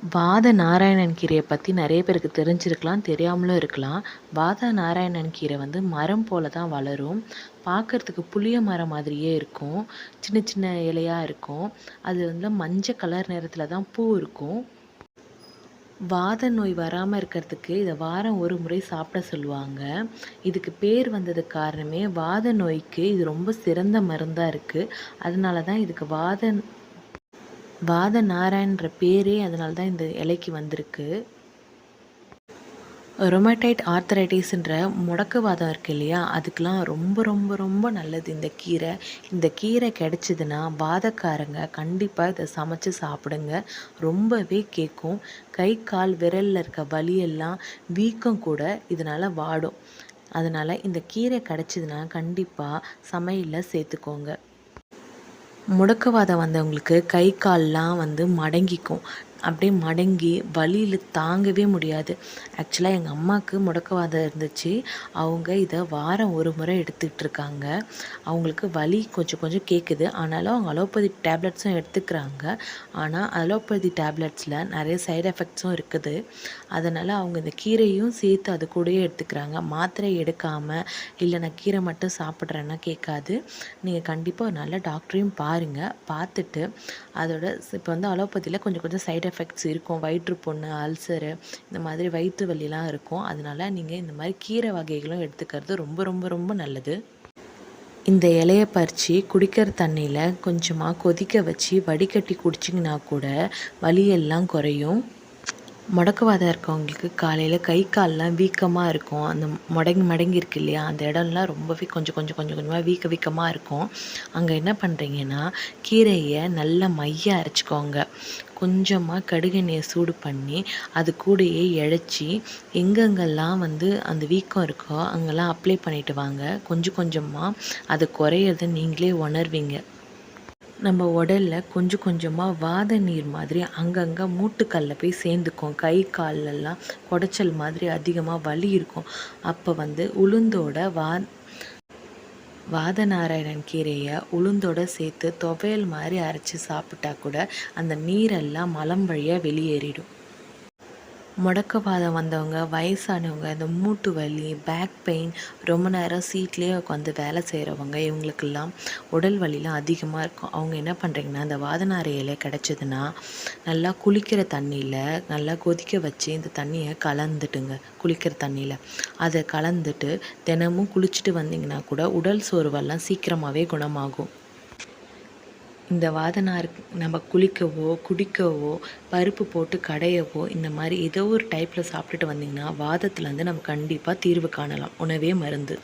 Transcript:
வாத நாராயணன் கீரையை பற்றி நிறைய பேருக்கு தெரிஞ்சிருக்கலாம் தெரியாமலும் இருக்கலாம். வாத நாராயணன் கீரை வந்து மரம் போல தான் வளரும். பார்க்கறதுக்கு புளிய மரம் மாதிரியே இருக்கும். சின்ன சின்ன இலையாக இருக்கும். அது வந்து மஞ்சள் கலர் நிறத்தில் தான் பூ இருக்கும். வாத நோய் வராமல் இருக்கிறதுக்கு இதை வாரம் ஒரு முறை சாப்பிட சொல்லுவாங்க. இதுக்கு பேர் வந்ததுக்கு காரணமே வாத நோய்க்கு இது ரொம்ப சிறந்த மருந்தாக இருக்குது அதனால தான் இதுக்கு வாத வாத நாராயண்ன்ற பேரே அதனால தான் இந்த இலைக்கு வந்திருக்கு. ரொமேட்டைட் ஆர்த்தரைட்டிஸ்ன்ற முடக்குவாதம் இருக்கு இல்லையா? அதுக்கெலாம் ரொம்ப ரொம்ப ரொம்ப நல்லது. இந்த கீரை இந்த கீரை கிடச்சிதுன்னா வாதக்காரங்க கண்டிப்பாக இதை சமைச்சு சாப்பிடுங்க. ரொம்பவே கேட்கும் கை கால் விரலில் இருக்க வலியெல்லாம் வீக்கம் கூட இதனால் வாடும். அதனால் இந்த கீரை கிடச்சிதுன்னா கண்டிப்பாக சமையலில் சேர்த்துக்கோங்க. முடக்குவாதம் வந்தவங்களுக்கு கை கால்லாம் வந்து மடங்கிக்கும். அப்படியே மடங்கி வலியில் தாங்கவே முடியாது. ஆக்சுவலாக எங்கள் அம்மாவுக்கு முடக்கவாதம் இருந்துச்சு. அவங்க இதை வாரம் ஒரு முறை எடுத்துக்கிட்டு இருக்காங்க. அவங்களுக்கு வலி கொஞ்சம் கொஞ்சம் கேட்குது ஆனாலும் அவங்க அலோபதி டேப்லெட்ஸும் எடுத்துக்கிறாங்க. ஆனால் அலோபதி டேப்லெட்ஸில் நிறைய சைடு எஃபெக்ட்ஸும் இருக்குது. அதனால் அவங்க இந்த கீரையும் சேர்த்து அது கூடயே எடுத்துக்கிறாங்க. மாத்திரை எடுக்காமல் இல்லை நான் கீரை மட்டும் சாப்பிட்றேன்னா கேட்காது. நீங்கள் கண்டிப்பாக ஒரு நல்ல டாக்டரையும் பாருங்கள் பார்த்துட்டு அதோட இப்போ வந்து அலோபதியில் கொஞ்சம் கொஞ்சம் சைடு எஃபெக்ட்ஸ் இருக்கும் வயிற்று புண்ணு அல்சரு இந்த மாதிரி வயிற்று வலிலாம் இருக்கும். அதனால் நீங்கள் இந்த மாதிரி கீரை வகைகளும் எடுத்துக்கிறது ரொம்ப ரொம்ப ரொம்ப நல்லது. இந்த இலைய பறித்து குடிக்கிற தண்ணியில் கொஞ்சமாக கொதிக்க வச்சு வடிகட்டி குடிச்சிங்கன்னா கூட வலியெல்லாம் குறையும். முடக்குவாதம் இருக்கவங்களுக்கு காலையில் கை கால்லாம் வீக்கமாக இருக்கும். அந்த முடங்கி மடங்கி இருக்கு இல்லையா? அந்த இடம்லாம் ரொம்பவே கொஞ்சம் கொஞ்சம் கொஞ்சம் கொஞ்சமாக வீக்க வீக்கமாக இருக்கும். அங்கே என்ன பண்ணுறீங்கன்னா கீரையை நல்லா மைய அரைச்சிக்கோங்க. கொஞ்சமாக கடுகெண்ணெயை சூடு பண்ணி அது கூடயே இழைச்சி எங்கெங்கெல்லாம் வந்து அந்த வீக்கம் இருக்கோ அங்கெல்லாம் அப்ளை பண்ணிவிட்டு வாங்க. கொஞ்சம் கொஞ்சமாக அது குறையிறத நீங்களே உணர்வீங்க. நம்ம உடலில் கொஞ்சம் கொஞ்சமாக வாத நீர் மாதிரி அங்கங்கே மூட்டுக்கல்ல போய் சேர்ந்துக்கும். கை கால்லெல்லாம் குடைச்சல் மாதிரி அதிகமாக வலி இருக்கும். அப்போ வந்து உளுந்தோட வா வாத நாராயணன் கீரையை உளுந்தோட சேர்த்து துவையல் மாதிரி அரைச்சி சாப்பிட்டா கூட அந்த நீரெல்லாம் மலம் வழியாக வெளியேறிடும். முடக்கவாதம் வந்தவங்க வயசானவங்க இந்த மூட்டு வலி பேக் பெயின் ரொம்ப நேரம் சீட்லேயே உட்காந்து வேலை செய்கிறவங்க இவங்களுக்கெல்லாம் உடல் வலிலாம் அதிகமாக இருக்கும். அவங்க என்ன பண்ணுறீங்கன்னா இந்த வாதனார இலை கிடச்சிதுன்னா நல்லா குளிக்கிற தண்ணியில் நல்லா கொதிக்க வச்சு இந்த தண்ணியை கலந்துட்டுங்க குளிக்கிற தண்ணியில். அதை கலந்துட்டு தினமும் குளிச்சுட்டு வந்தீங்கன்னா கூட உடல் சோர்வெல்லாம் சீக்கிரமாகவே குணமாகும். இந்த வாதனார் நம்ம குளிக்கவோ குடிக்கவோ பருப்பு போட்டு கடையவோ இந்த மாதிரி ஏதோ ஒரு டைப்பில் சாப்பிட்டுட்டு வந்திங்கன்னா வாதத்துலேருந்து நம்ம கண்டிப்பாக தீர்வு காணலாம். உணவே மருந்து.